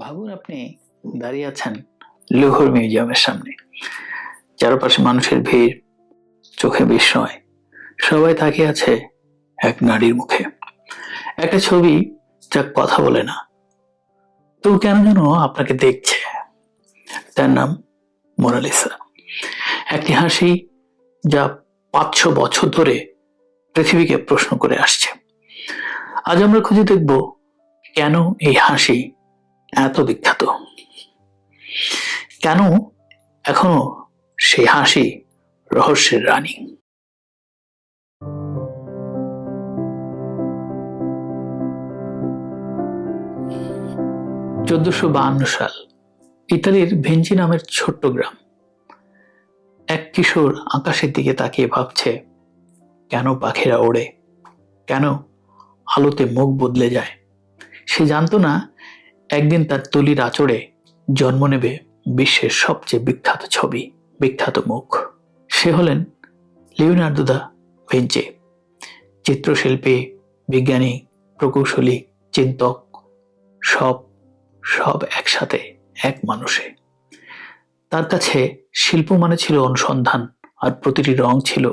ভাবুন আপনি, দাঁড়িয়ে আছেন লোহর মিউজিয়ামের সামনে। চারপাশে মানুষের ভিড়, চোখে বিস্ময়। সবাই তাকিয়ে আছে এক নারীর মুখে। একটা ছবি যা কথা বলে না। তো কেন যেন আপনাকে দেখছে। তার নাম মোনালিসা। একটি হাসি যা পাঁচশো বছর ধরে পৃথিবীকে প্রশ্ন করে আসছে। আজ আমরা খুঁজে দেখব কেন এই হাসি এত বিখ্যাত। কেন এখনও সেই হাসি রহস্যের রানী? চোদ্দশো বাহান্ন সাল, ইতালির ভেঞ্চি নামের ছোট্ট গ্রাম। এক কিশোর আকাশের দিকে তাকিয়ে ভাবছে, কেন পাখিরা ওড়ে? কেন আলোতে মুখ বদলে যায়? সে জানতো না একদিন তার তুলির আচড়ে জন্ম নেবে বিশ্বের সবচেয়ে বিখ্যাত ছবি, বিখ্যাত মুখ। সে হলেন লিওনার্দো দা ভেঞ্চে, চিত্রশিল্পী, বিজ্ঞানী, প্রকৌশলী, চিন্তক, সব সব একসাথে এক মানুষে। তার কাছে শিল্প মানে ছিল অনুসন্ধান আর প্রতিটি রং ছিল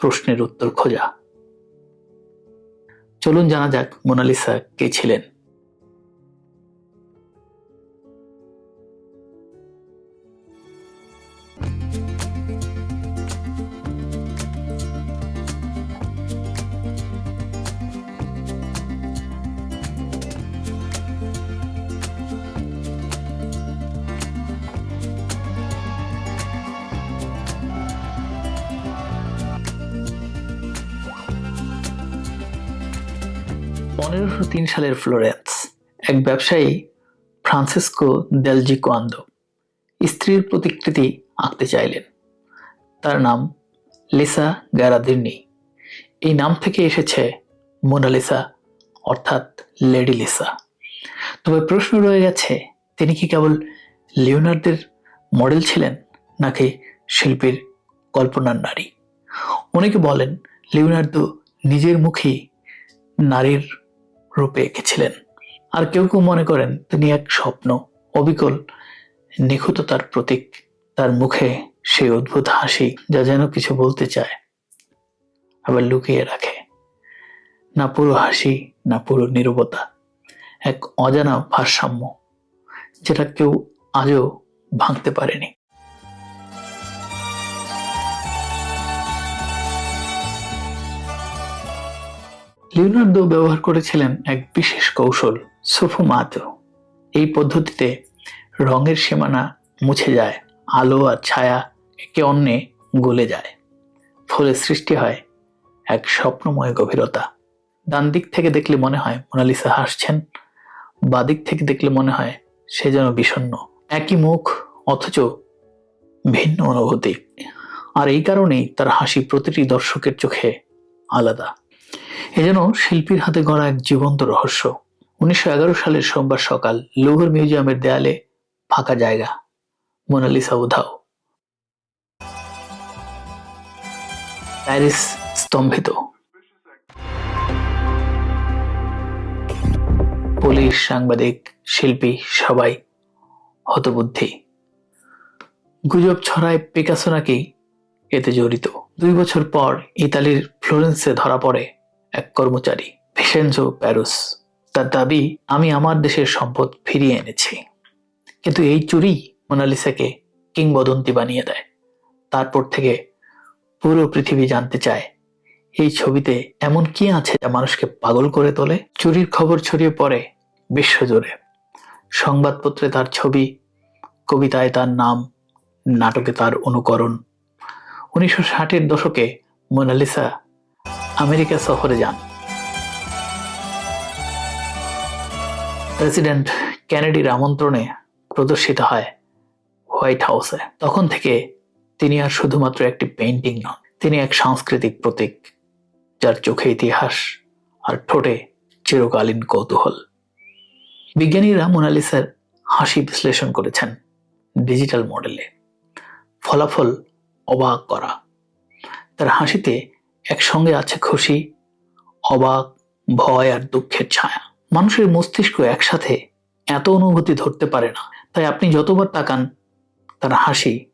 প্রশ্নের উত্তর খোঁজা। চলুন জানা যাক মোনালিসা কে ছিলেন। পনেরোশো তিন সালের ফ্লোরেন্স, এক ব্যবসায়ী ফ্রান্সিসকো দেলজি কোয়ান্দো স্ত্রীর প্রতিকৃতি আঁকতে চাইলেন। তার নাম লিসা গ্যারাদির্নি। এই নাম থেকে এসেছে মোনালিসা অর্থাৎ লেডি লিসা। তবে প্রশ্ন রয়ে গেছে, তিনি কি কেবল লিওনার্দের মডেল ছিলেন, নাকি শিল্পীর কল্পনার নারী? অনেকে বলেন, লিওনার্দো নিজের মুখেই নারীর রূপে এঁকেছিলেন। আর কেউ কেউ মনে করেন, তিনি এক স্বপ্ন, অবিকল নিখুঁততার প্রতীক। তার মুখে সেই অদ্ভুত হাসি যা যেন কিছু বলতে চায়, আবার লুকিয়ে রাখে। না পুরো হাসি, না পুরো নীরবতা, এক অজানা ভারসাম্য, যেটা কেউ আজও ভাঙতে পারেনি। লিওনার্দো ব্যবহার করেছিলেন এক বিশেষ কৌশল সুফুমাতো এই পদ্ধতিতে রঙের সীমানা মুছে যায়, আলো আর ছায়া একে অন্যে গলে যায়। ফলে সৃষ্টি হয় এক স্বপ্নময় গভীরতা। ডান দিক থেকে দেখলে মনে হয় মোনালিসা হাসছেন বাদিক থেকে দেখলে মনে হয় সে যেন বিষণ্ণ। একই মুখ, অথচ ভিন্ন অনুভূতি। আর এই কারণেই তার হাসি প্রতিটি দর্শকের চোখে আলাদা। এ যেন শিল্পীর হাতে গড়া এক জীবন্ত রহস্য। উনিশশো এগারো সালের সোমবার সকাল লুভর মিউজিয়ামের দেয়ালে ফাঁকা জায়গা। মোনালিসা উধাও। প্যারিস স্তম্ভিত। পুলিশ, সাংবাদিক, শিল্পী সবাই হতবুদ্ধি। গুজব ছড়ায় পিকাসো নাকি এতে জড়িত। দুই বছর পর ইতালির ফ্লোরেন্সে ধরা পড়ে এক কর্মচারী ভিসেনজো প্যারুস। তার দাবি, আমি আমার দেশের সম্পদ ফিরিয়ে এনেছি। কিন্তু এই চুরি মোনালিসাকে কিংবদন্তি বানিয়ে দেয়। তারপর থেকে পুরো পৃথিবী জানতে চায়, এই ছবিতে এমন কি আছে যা মানুষকে পাগল করে তোলে? চুরির খবর ছড়িয়ে পড়ে বিশ্বজুড়ে। সংবাদপত্রে তার ছবি, কবিতায় তার নাম, নাটকে তার অনুকরণ। উনিশশো ষাটের দশকে মোনালিসা আমেরিকা সফরে যান। প্রেসিডেন্ট ক্যানেডির আমন্ত্রণে প্রদর্শিত হয় হোয়াইট হাউসে। তখন থেকে তিনি আর শুধুমাত্র একটি পেন্টিং নন, তিনি এক সাংস্কৃতিক প্রতীক, যার চোখে ইতিহাস আর ঠোঁটে চিরকালীন কৌতূহল। বিজ্ঞানীরা মোনালিসার হাসি বিশ্লেষণ করেছেন ডিজিটাল মডেলে। ফলাফল অবাক করা। তার হাসিতে একসঙ্গে আছে খুশি, অবাক, ভয় আর দুঃখের ছায়া। মানুষের মস্তিষ্ক একসাথে এত অনুভূতি ধরতে পারে না। তাই আপনি যতবার তাকান, তার হাসি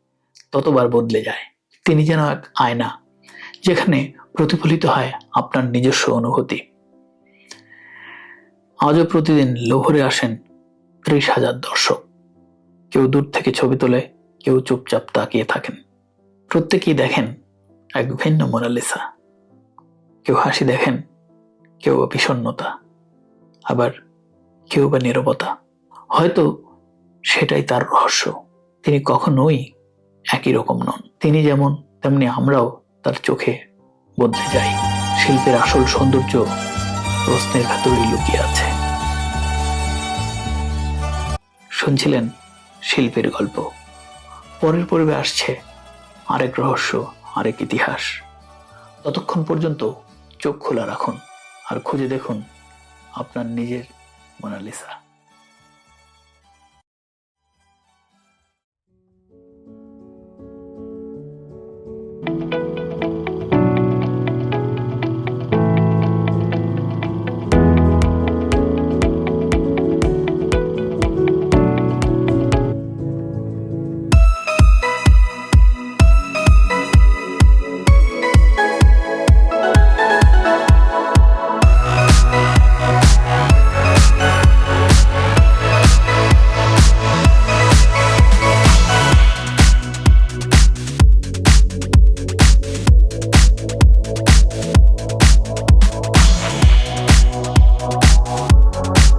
ততবার বদলে যায়। তিনি যেন এক আয়না, যেখানে প্রতিফলিত হয় আপনার নিজস্ব অনুভূতি। আজও প্রতিদিন লোহরে আসেন ত্রিশ হাজার দর্শক। কেউ দূর থেকে ছবি তোলে, কেউ চুপচাপ তাকিয়ে থাকেন। প্রত্যেকেই দেখেন এক ভিন্ন মোনালিসা। কেউ হাসি দেখেন, কেউ বা বিষণ্ণতা, আবার কেউ বা নীরবতা। হয়তো সেটাই তার রহস্য। তিনি কখনোই একই রকম নন। তিনি যেমন তেমনি আমরাও তার চোখে বদলে যাই। শিল্পের আসল সৌন্দর্য প্রশ্নের ভেতরেই লুকিয়ে আছে। শুনছিলেন শিল্পের গল্প। পরের পর্বে আসছে আরেক রহস্য, আরেক ইতিহাস। ততক্ষণ পর্যন্ত চোখ খোলা রাখুন আর খুঁজে দেখুন আপনার নিজের মোনালিসা।